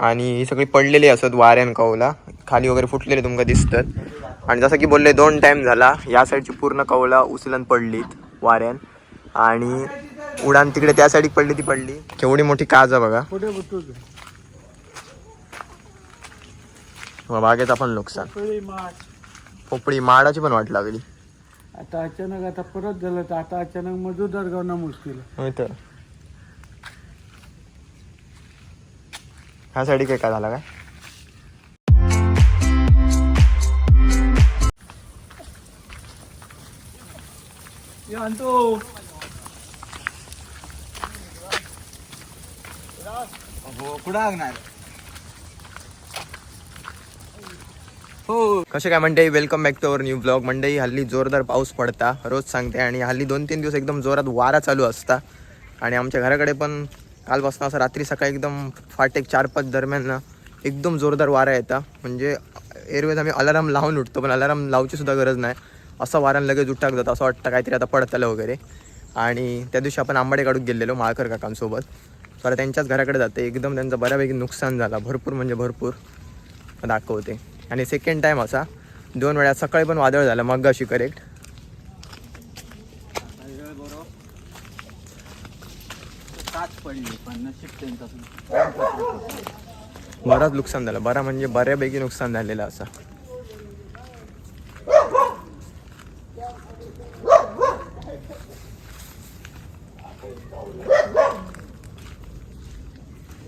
आणि ही सगळी पडलेली असत वाऱ्यान कवला. खाली वगैरे फुटलेले तुमका दिसतात. आणि जसं की बोलले दोन टाइम झाला. या साईडची पूर्ण कवला उचलन पडलीत वाऱ्यान. आणि उडान तिकडे त्या साईड पडली ती पडली. केवढी मोठी काज आहे बघा बागेचा पण नुकसान. पोपळी माडाची पण वाट लागली. आता अचानक आता परत झालं तर आता अचानक मजूरदार गावना मुश्किल होय तर ह्या साईड काय काय झाला काय हे हो. कसे काय म्हणते welcome back to our new blog मंडई हल्ली जोरदार पाऊस पडता रोज सांगते. आणि हल्ली दोन तीन दिवस एकदम जोरात वारा चालू असता. आणि आमच्या घराकडे पण कालपासून असं रात्री सकाळी एकदम फाटेक चार पाच दरम्यान ना एकदम जोरदार वारा येतं. म्हणजे एरवेज आम्ही अलाराम लावून उठतो पण अलाराम लावची सुद्धा गरज नाही. असं वाऱ्यानं लगेच उठाक जातं असं वाटतं काहीतरी आता पडतलं वगैरे. आणि त्या दिवशी आपण आंबाडे काढून गेलेलो माळकर काकांसोबत. तर त्यांच्याच घराकडे जाते. एकदम त्यांचं बऱ्यापैकी नुकसान झालं. भरपूर म्हणजे भरपूर दाखवते. आणि सेकंड टाईम असा. दोन वेळा सकाळी पण वादळ झालं मग अशी करेक्ट पडली बराच नुकसान झालं. बरा म्हणजे बऱ्यापैकी नुकसान झालेलं असं.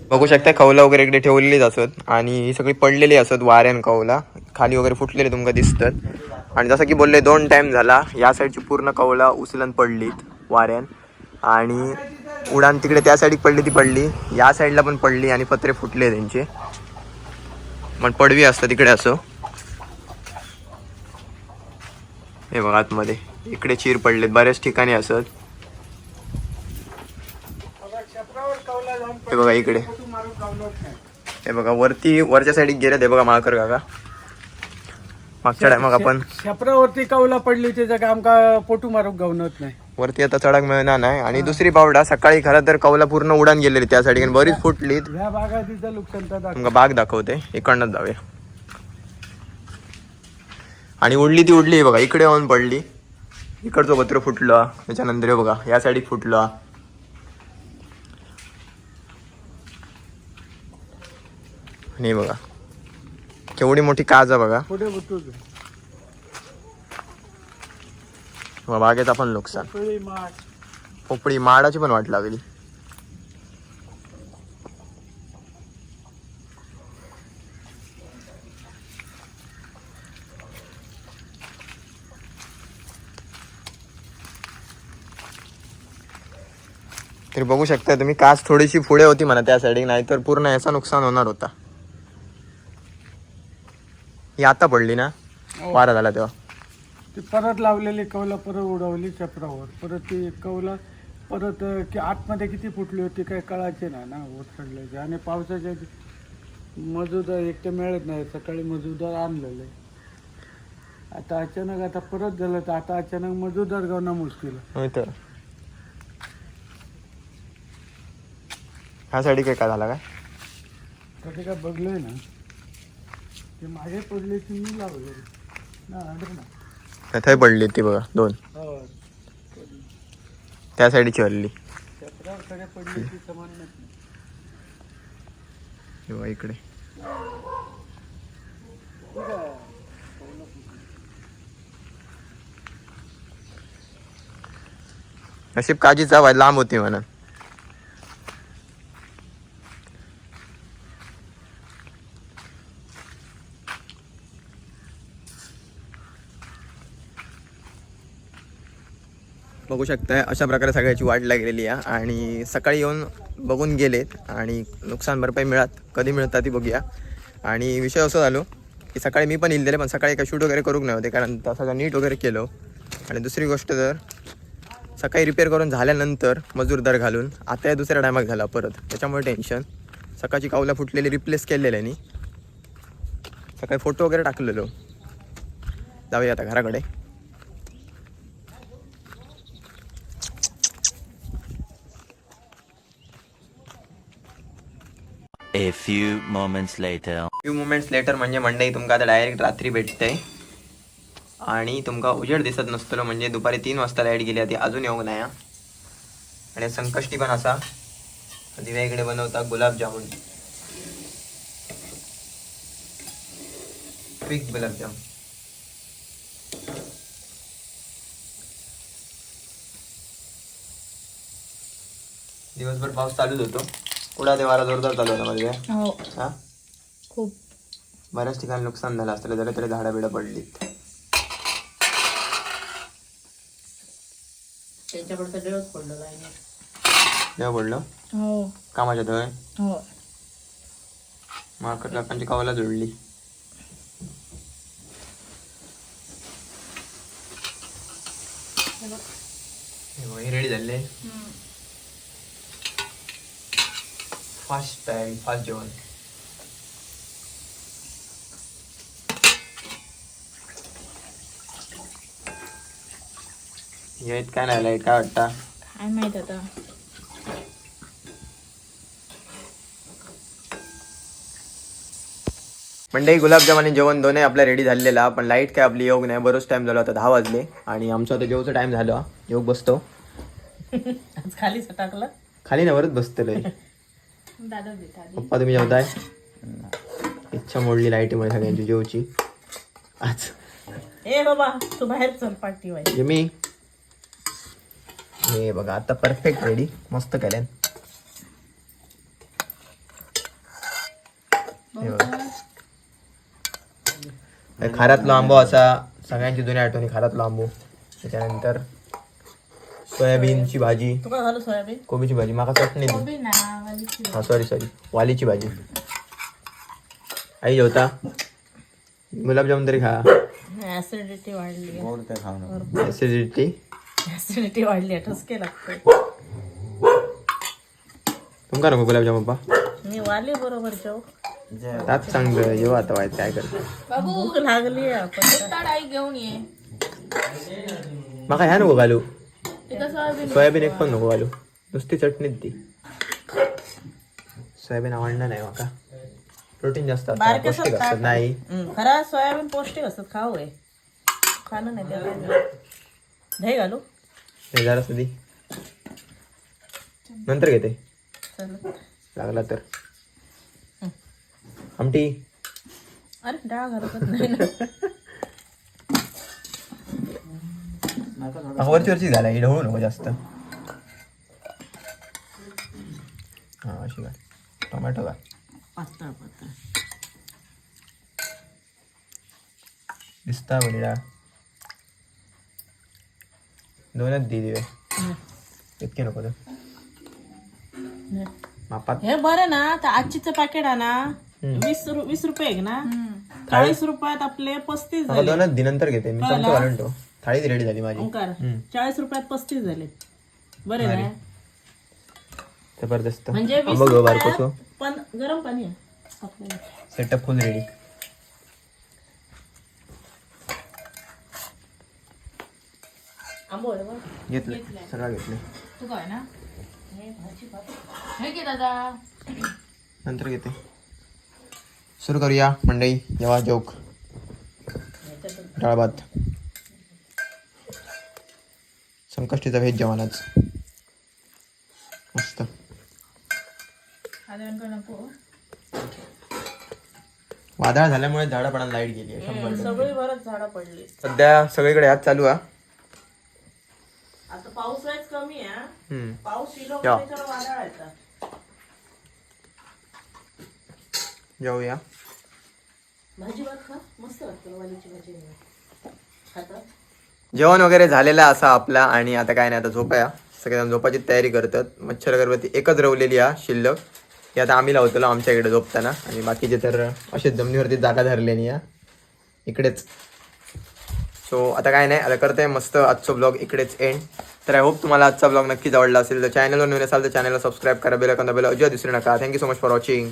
बघू शकता कौला वगैरे इकडे ठेवलेलीच असत. आणि ही सगळी पडलेली असत वाऱ्यान कौला. खाली वगैरे फुटलेले तुमका दिसतात. आणि जसं की बोलले दोन टाइम झाला. या साईडची पूर्ण कौला उचलन पडलीत वाऱ्यान. आणि उडान तिकडे त्या साईड पडली ती पडली या साईडला पण पडली आणि पत्रे फुटले त्यांचे पण पडवी असतं तिकडे असो हे बघा आतमध्ये इकडे चीर पडलेत बऱ्याच ठिकाणी असत हे बघा इकडे हे बघा वरती वरच्या साईड गेले ते बघा माळकर काका मागच्या मग आपण छपरावरती कावला पडली त्याचं काय आमका पोटू मारूक गावनत नाही वरती आता चढक मिळणार नाही. आणि दुसरी पावडा सकाळी खरं तर कौला पूर्ण उडान गेलेली त्या साईड बरीच. तुमका बाग दाखवते. इकडनंच जाऊया. आणि उडली ती उडली बघा इकडे येऊन पडली. इकडचं पत्र फुटलं त्याच्यानंतर बघा या साईड फुटलं. आणि बघा केवढी मोठी काज आहे बघा मग बघतो बागेचा पण नुकसान. सगळी पोपळी माडाची पण वाट लागली. तरी बघू शकता तुम्ही काच थोडीशी पुढे होती म्हणा त्या साईड नाहीतर पूर्ण याचा नुकसान होणार होता. ही आता पडली ना? वारा झाला तेव्हा. ती परत लावलेली कवला परत उडवली छपरावर. परत ती कवला परत की आतमध्ये किती फुटली होती काही कळायचे नाही ना ओसरल्याचे आणि पावसाच्या मजूदार एक तर मिळत नाही सकाळी मजूदार आणलेले. आता अचानक आता परत झालं तर आता अचानक मजूदार गावना मुश्किल आहे. होय तर. साईड काय काय झाला काय? कधी काय बघलंय ना. ते मागे पडले की मी लावले. ना ना थंय पडली ती बघा दोन. हो. त्या साईडची हल्ली सगळे पडले समान बघा इकडे. ठीक आहे नशीब काजीचा वाय लांब होती म्हणा. बघू शकताय अशा प्रकारे सगळ्याची वाट लागलेली आहे. आणि सकाळी येऊन बघून गेलेत आणि नुकसान भरपाई मिळत कधी मिळतात ती बघूया. आणि विषय असं झालो की सकाळी मी पण दिले पण सकाळी काही शूट वगैरे करूक नव्हते कारण सगळं नीट वगैरे केलं. आणि दुसरी गोष्ट तर सकाळी रिपेअर करून झाल्यानंतर मजूर दर घालून आता या दुसऱ्या टायमाक झाला परत. त्याच्यामुळे टेन्शन सकाळची कावला फुटलेली रिप्लेस केलेल्यानी सकाळी फोटो वगैरे टाकलेलो. जाऊया आता घराकडे. A few moments later. Few moments later म्हणजे मंडई तुमका आता डायरेक्ट रात्री भेटते आणि तुमका उजेड दिसत नसतलो म्हणजे दुपारी तीन वाजता लाइट गेली ती अजून येऊक नाही हा. आणि संकष्टी पण असा. दिव्या इकडे बनवता गुलाबजामुन क्विक गुलाबजाम दिवसभर पाऊस चालूच होतो. कुडा ते वारा जोरदार चालू होता मध्ये? हो. हा? खूप. बऱ्याच ठिकाणी नुकसान झालं असतं जरा तरी झाडं बिडं पडलीत. त्यांच्याकडे सगळंच पडलं लाईनीत जेव्हा पडलं? हो. कामाच्या धय हो. कवाला जोडली रेडी झाले. फास्ट टाइम फास्ट जेवण येत काय नाही लाइट काय वाटतं काय माहीत आता मंडई गुलाबजाम आणि जेवण दोन्ही आपल्या रेडी झालेला पण लाइट काय आपली योग नाही. बरोच टाइम झाला होता दहा वाजले. आणि आमचा आता जेवचा टाइम झाला. योग बसतो. आज खाली टाकलं. खाली ना वरच आधी पप्पा तुम्ही जेवताय? इच्छा मोडली लाईटीमुळे सगळ्यांची जेवची. आज. ए बाबा तू बाहेर चल पार्टी मी. हे बघा आता परफेक्ट रेडी मस्त केल्यान हे बघा. खारातलो आंबो असा सगळ्यांची जुन्या आठवणी खारातलो आंबो. त्याच्यानंतर सोयाबीनची भाजी. सोयाबीन? कोबीची भाजी. माका चटणी दी हा सॉरी सॉरी वालीची भाजी. आई जेवता? गुलाबजामुन तरी खा. ऍसिडिटी वाढली. ऍसिडिटी ऍसिडिटी वाढली ठसके लागते तुमका नको गुलाबजाम बाप्पा मी वाली बरोबर जेव. चांगलं. आता काय करतो. भूक लागली आपण घेऊन ये. माका ह्या नको घालू. सोयाबीन एक पण नको घालू. नुसती चटणीत ती. सोयाबीन आवडणार नाही माका. प्रोटीन जास्त पौष्टिक असतात असतं नाही. खरा सोयाबीन पौष्टिक असतात. खाऊ आहे खाणं नाही दही घालू? हे जरा दी. नंतर घेते. लागला तर. आमटी. अरे डाळ घालतच नाही ना माका वरची वरची झाला ही ढवळू नको जास्त. हा अशी का टोमॅटो का पातळ पातळ. दिसता बरी डाळ दोनच दी दिवे. इतके नको तर. मापात. हे बरं ना तर आजचीचं पॅकेट आहे ना. वीस रु- वीस रुपये आहे ना. चाळीस रुपयात आपले पस्तीस झाले. दोनच दी नंतर घेते. मी चमचा घालून ठेव. थाळी रेडी झाली माझी. ओंकार. चाळीस रुपयात पस्तीस झाले. बरे ना? जबरदस्त. म्हणजे वीस आंबा घेऊ बारकोसो. रुपयात पण गरम पाणी आहे. आपल्याला. सेटअप फुल रेडी बघ. घेतलं सगळं घेतलं तू काय ना? हे घे दादा. नंतर घेते. सुरू करूया मंडई जेव्हा जोक. डाळ भात संकष्टीचा व्हेज जेवणाच मस्त वादळ झाल्यामुळे झाडापणाला लाइट गेली आहे शंभर. सगळी बरंच झाडं पडली सध्या सगळीकडे हात चालू आहे आता पाऊस कमी आहे हम्म. पाऊस शिलो या. त्याच्यावर वादळायचा जाऊया भाजी भात खा मस्त वालीची भाजी खाता जेवण वगैरे झालेलं असा आपला आणि आता काय नाही आता झोपाया सगळेजण झोपाची तयारी करतात. मच्छर अगरबत्ती एकच रवलेली हा शिल्लक. ही आता आम्ही लावतो आमच्या इकडे झोपताना. आणि बाकीचे तर असे जमिनीवरती जागा धरलेली या इकडेच. सो आता काय नाही आता करते मस्त आजचा ब्लॉग इकडेच एंड तर आय होप तुम्हाला आजचा ब्लॉग नक्कीच आवडला असेल. तर चॅनलवर नवीन असाल तर चॅनलला सबस्क्राईब करा बेल कंदा बेल अजिबात दिसू नका. Thank you so much for watching